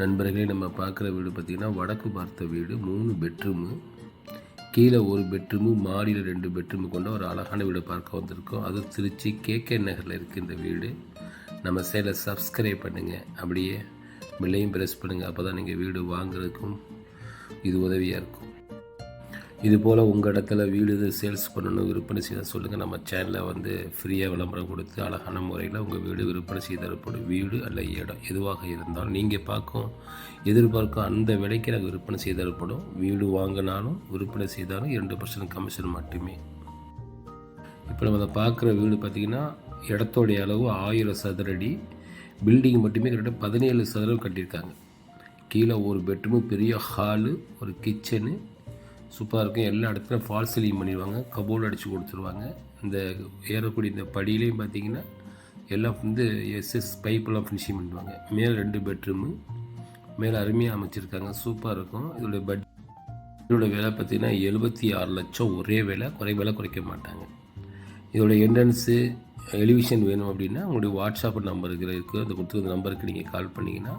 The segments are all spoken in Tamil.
நண்பர்களே நம்ம பார்க்குற வீடு பார்த்திங்கன்னா வடக்கு பார்த்த வீடு மூணு பெட்ரூமு. கீழே ஒரு பெட்ரூமு மாடியில் ரெண்டு பெட்ரூமு கொண்ட ஒரு அழகான வீடு பார்க்க வந்திருக்கோம். அது திருச்சி கே கே நகரில் இருக்குது இந்த வீடு. நம்ம சேலை சப்ஸ்கிரைப் பண்ணுங்கள் அப்படியே பில்லையும் ப்ரெஸ் பண்ணுங்கள் அப்போ தான் நீங்கள் வீடு வாங்குறதுக்கும் இது உதவியாக இருக்கும். இது போல் உங்கள் இடத்துல வீடு சேல்ஸ் பண்ணணும் விற்பனை செய்ய சொல்லுங்கள் நம்ம சேனலில் வந்து ஃப்ரீயாக விளம்பரம் கொடுத்து அழகான முறையில் உங்கள் வீடு விற்பனை செய்து தரப்படும் வீடு அல்ல இடம் எதுவாக இருந்தாலும் நீங்கள் பார்க்கும் எதிர்பார்க்கும் அந்த விலைக்கு நாங்கள் விற்பனை செய்து தரப்படும். வீடு வாங்கினாலும் விற்பனை செய்தாலும் இரண்டு பர்சன்ட் கமிஷன் மட்டுமே. இப்போ நம்ம அதை பார்க்குற வீடு பார்த்திங்கன்னா இடத்தோடைய அளவு ஆயிரம் சதுரடி பில்டிங் மட்டுமே கிட்டத்தட்ட பதினேழு சதுரம் கட்டியிருக்காங்க. கீழே ஒரு பெட்ரூமு பெரிய ஹாலு ஒரு கிச்சனு சூப்பராக இருக்கும். எல்லா இடத்துலையும் ஃபால் சீலிங் பண்ணிடுவாங்க. கபோர்டு அடித்து கொடுத்துருவாங்க. இந்த ஏறக்கூடிய இந்த படியிலையும் பார்த்தீங்கன்னா எல்லாம் வந்து எஸ்எஸ் பைப்பெல்லாம் ஃபினிஷிங் பண்ணிடுவாங்க. மேலே ரெண்டு பெட்ரூமு மேலே அருமையாக அமைச்சிருக்காங்க. சூப்பராக இருக்கும். இதோடைய பட் இதோட விலை பார்த்தீங்கன்னா எழுபத்தி ஆறு லட்சம் ஒரே விலை. குறை விலை குறைக்க மாட்டாங்க. இதோட என்ட்ரன்ஸு எலிவிஷன் வேணும் அப்படின்னா உங்களுடைய வாட்ஸ்அப் நம்பர் அதை இருக்குது அந்த நம்பருக்கு நீங்கள் கால் பண்ணிங்கன்னா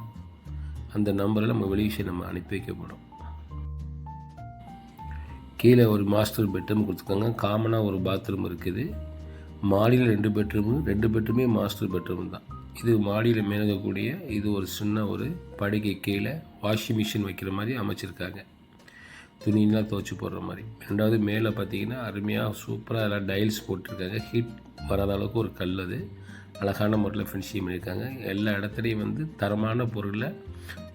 அந்த நம்பரில் நம்ம வெளிவிஷன் நம்ம அனுப்பி வைக்கப்படும். கீழே ஒரு மாஸ்டர் பெட்ரூம் கொடுத்துருக்காங்க. காமனாக ஒரு பாத்ரூம் இருக்குது. மாடியில் ரெண்டு பெட்ரூமு ரெண்டு பெட்ரூமே மாஸ்டர் பெட்ரூம் தான். இது மாடியில் மேலகக்கூடிய இது ஒரு சின்ன ஒரு படுகை கீழே வாஷிங் மிஷின் வைக்கிற மாதிரி அமைச்சிருக்காங்க. துணியெலாம் துவச்சி போடுற மாதிரி. ரெண்டாவது மேலே பார்த்தீங்கன்னா அருமையாக சூப்பராக எல்லாம் டைல்ஸ் போட்டிருக்காங்க. ஹீட் வராத அளவுக்கு ஒரு கல் அது. அழகான முறையில் ஃபினிஷிங் பண்ணியிருக்காங்க. எல்லா இடத்துலையும் வந்து தரமான பொருளை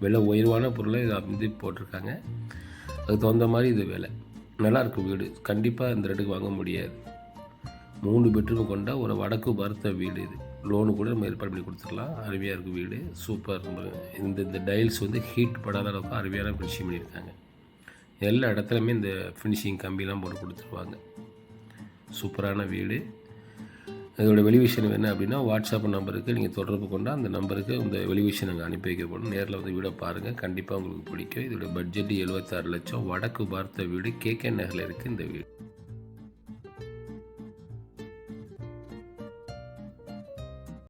விலை உயர்வான பொருளை இதை வந்து போட்டிருக்காங்க. அதுக்கு தகுந்த மாதிரி இது விலை. நல்லாயிருக்கும் வீடு. கண்டிப்பாக இந்த ரெட்டுக்கு வாங்க முடியாது. மூணு பெட்ரூம் கொண்ட ஒரு வடக்கு பார்த்த வீடு இது. லோனு கூட நம்ம ஏற்பாடு பண்ணி கொடுத்துடலாம். அருமையாக இருக்கும் வீடு. சூப்பராக இருக்கும் இந்த இந்த டைல்ஸ் வந்து ஹீட் படாத அளவுக்கு அருமையான ஃபினிஷிங் பண்ணியிருக்காங்க. எல்லா இடத்துலையுமே இந்த ஃபினிஷிங் கம்பிலாம் போட்டு கொடுத்துருவாங்க. சூப்பரான வீடு. இதோட வெளிவிஷன் என்ன அப்படின்னா வாட்ஸ்அப் நம்பருக்கு நீங்கள் தொடர்பு கொண்டால் அந்த நம்பருக்கு இந்த வெளிவிஷன் நாங்கள் அனுப்பி வைக்கப்படும். நேரில் வந்து வீடை பாருங்கள் கண்டிப்பாக உங்களுக்கு பிடிக்கும். இதோட பட்ஜெட் எழுபத்தாறு லட்சம். வடக்கு பார்த்த வீடு கேகே நகரில் இருக்குது இந்த வீடு.